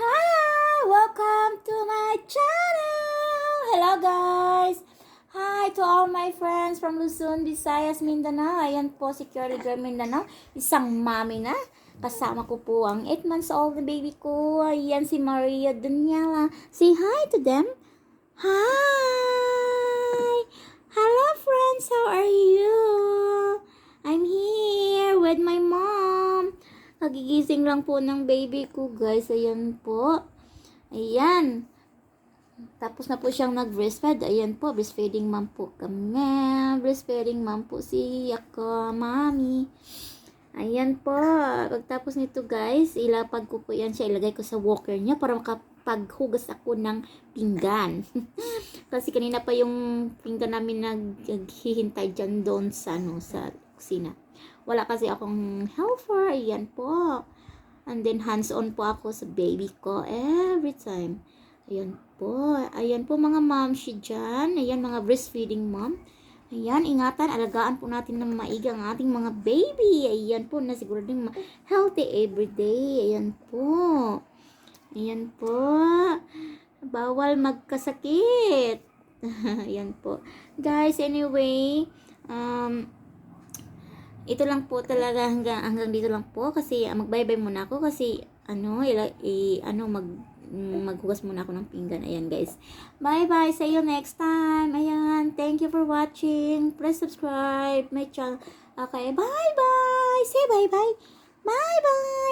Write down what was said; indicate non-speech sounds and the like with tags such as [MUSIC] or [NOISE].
Hi! Welcome to my channel! Hello guys! Hi to all my friends from Luzon, Visayas, Mindanao. Ayan po si Curly Girl Mindanao. Isang mami na. Kasama ko po ang 8 months old na baby ko. Ayan si Maria Daniela. Say hi to them. Hi! Hello friends, how are you? I'm here with my mom. Nagigising lang po ng baby ko, guys. Ayan po. Ayan. Tapos na po siyang nag-breastfeed. Ayan po, breastfeeding mom po kami. Breastfeeding mom po si ako, mami. Ayan po. Pagtapos nito, guys, ilapag ko po yan siya. Ilagay ko sa walker niya para makapaghugas ako ng pinggan. [LAUGHS] Kasi kanina pa yung pinggan namin nag- naghihintay dyan doon sa, ano, sa kusina. Wala kasi akong helper. Ayan po. And then, hands-on po ako sa baby ko every time. Ayan po. Ayan po mga mom si dyan. Ayan mga breastfeeding mom. Ayan, ingatan, alagaan po natin ng maiga ang ating mga baby. Ayan po, na siguradong healthy everyday. Ayan po. Ayan po. Bawal magkasakit. [LAUGHS] Ayan po. Guys, anyway, um, ito lang po talaga hanggang, hanggang dito lang po kasi ah, magbaybay muna ako kasi ano, ila, i, ano mag mm, maghugas muna ako ng pinggan. Ayan, guys. Bye-bye. See you next time. Ayan. Thank you for watching. Please subscribe my channel. Okay. Bye-bye. Say bye-bye. Bye-bye.